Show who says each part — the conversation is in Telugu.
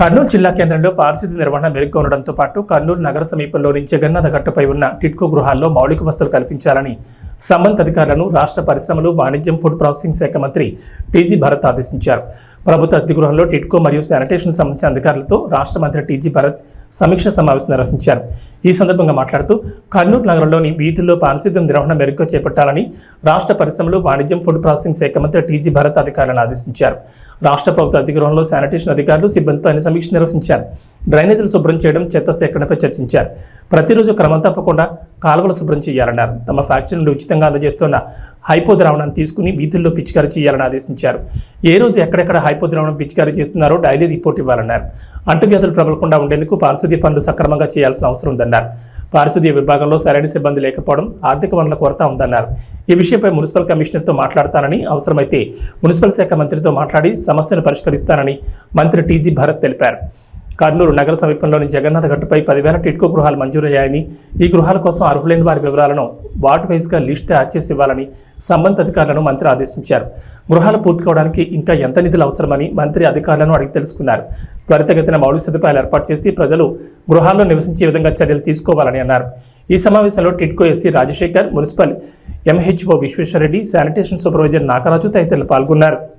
Speaker 1: కర్నూలు జిల్లా కేంద్రంలో పారిశుద్ధ్య నిర్వహణ మెరుగ్గా ఉండడంతో పాటు కర్నూలు నగర సమీపంలోని జగన్నాథ గట్టుపై ఉన్న టిట్కో గృహాల్లో మౌలిక వసతులు కల్పించాలని సంబంధిత అధికారులను రాష్ట్ర పరిశ్రమలు వాణిజ్యం ఫుడ్ ప్రాసెసింగ్ శాఖ మంత్రి టీజీ భరత్ ఆదేశించారు. ప్రభుత్వ అద్దె టిట్కో మరియు శానిటేషన్ సంబంధించిన అధికారులతో రాష్ట్ర మంత్రి టీజీ భరత్ సమీక్ష సమావేశం నిర్వహించారు. ఈ సందర్భంగా మాట్లాడుతూ కర్నూలు నగరంలోని వీధుల్లో పారిశుద్ధ్యం నిర్వహణ మెరుగ్గా చేపట్టాలని రాష్ట్ర పరిశ్రమలు వాణిజ్యం ఫుడ్ ప్రాసెసింగ్ శాఖ మంత్రి టీజీ భరత్ అధికారులను ఆదేశించారు. రాష్ట్ర ప్రభుత్వ అధిగృహంలో శానిటేషన్ అధికారులు సిబ్బందితో ఆయన సమీక్ష నిర్వహించారు. డ్రైనేజీలు శుభ్రం చేయడం చెత్త సేకరణపై చర్చించారు. ప్రతిరోజు క్రమం తప్పకుండా కాలువలు శుభ్రం చేయాలన్నారు. తమ ఫ్యాక్టరీ నుండి ఉచితంగా అందజేస్తున్న హైపో ద్రావణాన్ని తీసుకుని వీధుల్లో పిచికారీ చేయాలని ఆదేశించారు. ఏ రోజు ఎక్కడెక్కడ హైపో ద్రావణం పిచికారీ చేస్తున్నారో డైలీ రిపోర్ట్ ఇవ్వాలన్నారు. అంటువ్యాధులు ప్రబలకుండా ఉండేందుకు పారిశుద్ధ్య పనులు సక్రమంగా చేయాల్సిన అవసరం ఉందన్నారు. పారిశుద్ధ్య విభాగంలో సరైన సిబ్బంది లేకపోవడం ఆర్థిక వనరుల కొరత ఉందన్నారు. ఈ విషయంపై మున్సిపల్ కమిషనర్తో మాట్లాడతానని అవసరమైతే మున్సిపల్ శాఖ మంత్రితో మాట్లాడి సమస్యను పరిష్కరిస్తానని మంత్రి టీజీ భరత్ తెలిపారు. కర్నూలు నగర సమీపంలోని జగన్నాథ గట్టుపై పదివేల టిట్కో గృహాలు మంజూరయ్యాయని ఈ గృహాల కోసం అర్హులైన వారి వివరాలను వార్డ్ వైజ్గా లిస్ట్ తయారు చేసి ఇవ్వాలని సంబంధిత అధికారులను మంత్రి ఆదేశించారు. గృహాలు పూర్తి కావడానికి ఇంకా ఎంత నిధులు అవసరమని మంత్రి అధికారులను అడిగి తెలుసుకున్నారు. త్వరితగతిన మౌలిక సదుపాయాలు ఏర్పాటు చేసి ప్రజలు గృహాల్లో నివసించే విధంగా చర్యలు తీసుకోవాలని అన్నారు. ఈ సమావేశంలో TIDCO SC Rajasekhar municipal MHO Visweswarareddy sanitation supervisor Nagaraju తదితరులు పాల్గొన్నారు.